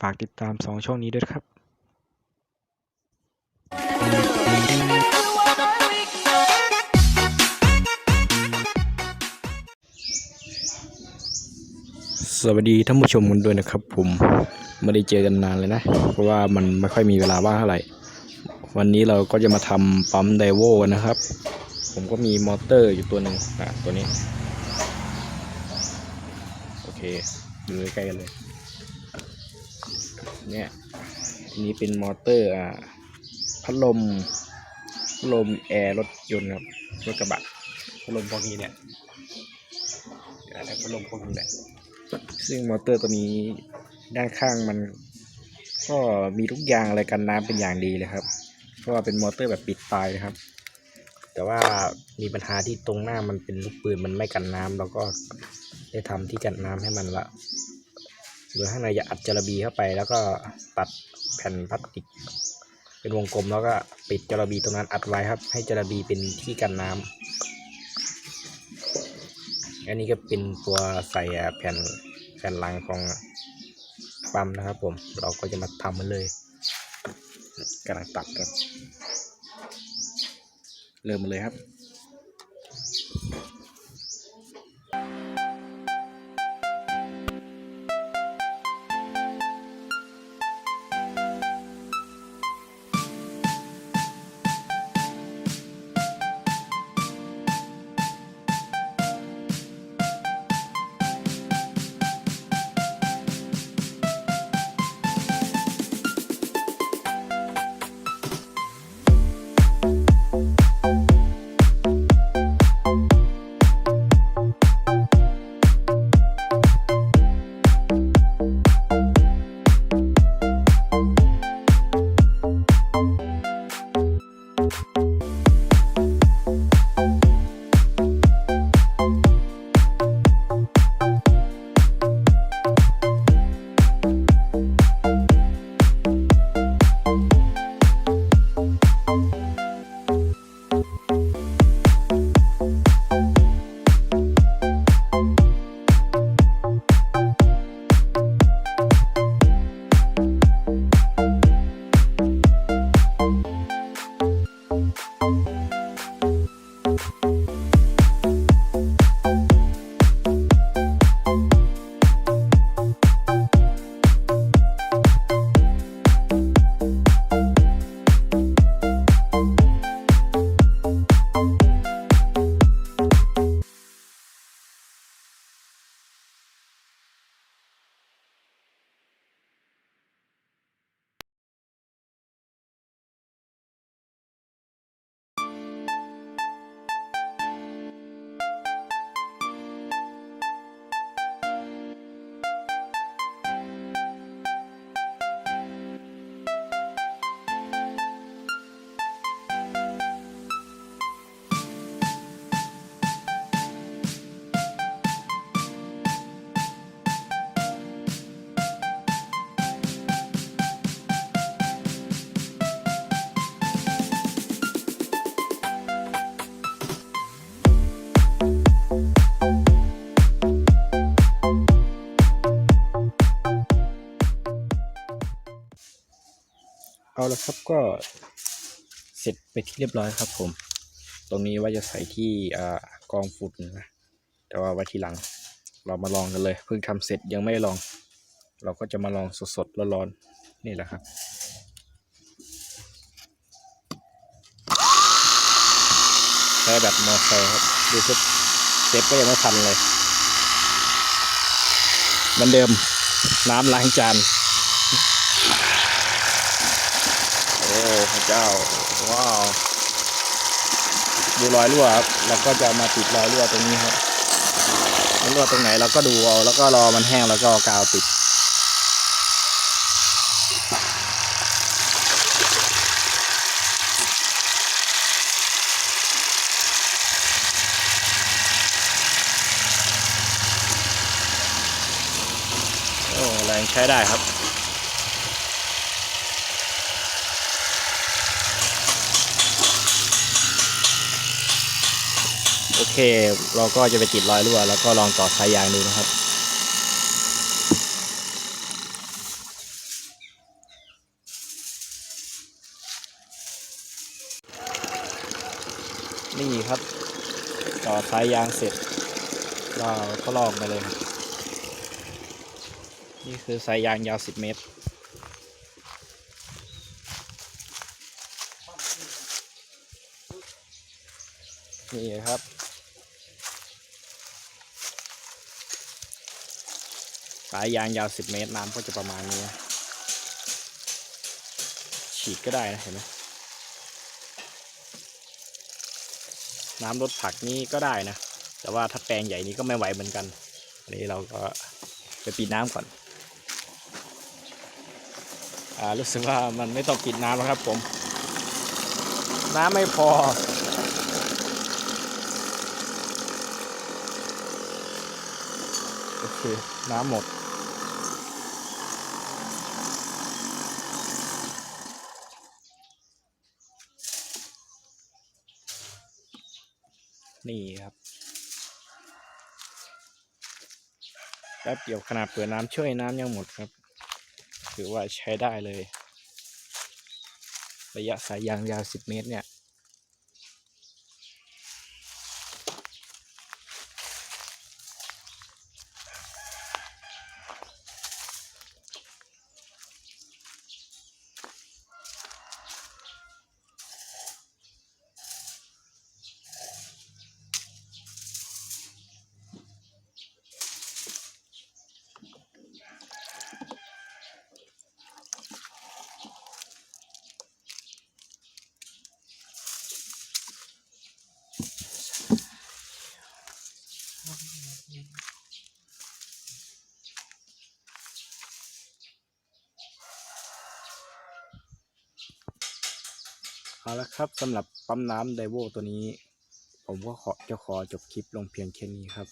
ฝากติดตามสองช่องนี้ด้วยครับสวัสดีท่านผู้ชมกันด้วยนะครับ ผมไม่ได้เจอกันนานเลยนะ เพราะว่ามันไม่ค่อยมีเวลาว่างเท่าไหร่ วันนี้เราก็จะมาทำปั๊มไดโวนะครับ ผมก็มีมอเตอร์อยู่ตัวหนึ่งอะตัวนี้ โอเคดูใกล้กันเลย เนี่ยอันนี้เป็นมอเตอร์อ่าพัดลมพัดลมแอร์รถยนต์ครับรถกระบะพัดลมพวกนี้เนี่ยอะไรพัดลมพวกนี้แหละซึ่งมอเตอร์ตัวนี้ด้านข้างมัน ก็มีทุกอย่างอะไรกันน้ำเป็นอย่างดีเลยครับ เพราะว่าเป็นมอเตอร์แบบปิดตายนะครับ แต่ว่ามีปัญหาที่ตรงหน้ามันเป็นลูกปืนมันไม่กันน้ำเราก็ได้ทำที่กันน้ำให้มันละ โดยข้างในจะอัดจระบีเข้าไป แล้วก็ตัดแผ่นพลาสติก เป็นวงกลมแล้วก็ปิดจระบีตรงนั้นอัดไว้ครับ ให้จระบีเป็นที่กันน้ำอันนี้ก็เป็นตัวใส่แผ่นแผ่นหลังของปั๊มนะครับ ผม เราก็จะมาทำมันเลยกำลังตัดครับ เริ่มมาเลยครับ เอาละครับก็เสร็จไปที่เรียบร้อยครับผม ตรงนี้ว่าจะใส่ที่กองฝุ่นนะ แต่ว่าไว้ทีหลังเรามาลองกันเลย เพิ่งทำเสร็จยังไม่ได้ลอง เราก็จะมาลองสดๆร้อนๆนี่แหละครับใช้แบบมอเตอร์ครับ ดูสิเซฟก็ยังไม่ทันเลยเหมือนเดิมน้ำล้างจานโอ้พระเจ้า ว้าว ดูรอยรั่วครับเราก็จะมาติดรอยรั่วตรงนี้ครับมันรั่วตรงไหนเราก็ดูเอาแล้วก็รอมันแห้งแล้วก็กาวติด แรงใช้ได้ครับ โอเค เราก็จะไปติดรอยรั่ว แล้วก็ลองต่อสายยางดูนะครับนี่ครับ ต่อสายยางเสร็จเราก็ลองไปเลยครับ นี่คือสายยางยาว10เมตร นี่ครับ สายยางยาว10เมตรน้ำก็จะประมาณนี้ ฉีดก็ได้นะเห็นไหมน้ำรดผักนี้ก็ได้นะ แต่ว่าถ้าแปลงใหญ่นี้ก็ไม่ไหวเหมือนกันอันนี้เราก็ไปปิดน้ำก่อน รู้สึกว่ามันไม่ต้องปิดน้ำแล้วครับผม น้ำไม่พอ โอเค น้ำหมด นี่ครับแป๊บเดียวขนาดเปิดน้ำช่วยน้ำยังหมดครับ ถือว่าใช้ได้เลย ระยะสายยางยาว 10 เมตรเนี่ย เอาละครับสำหรับปั๊มน้ำไดโวตัวนี้ ผมก็ขอจะขอจบคลิปลงเพียงแค่นี้ครับ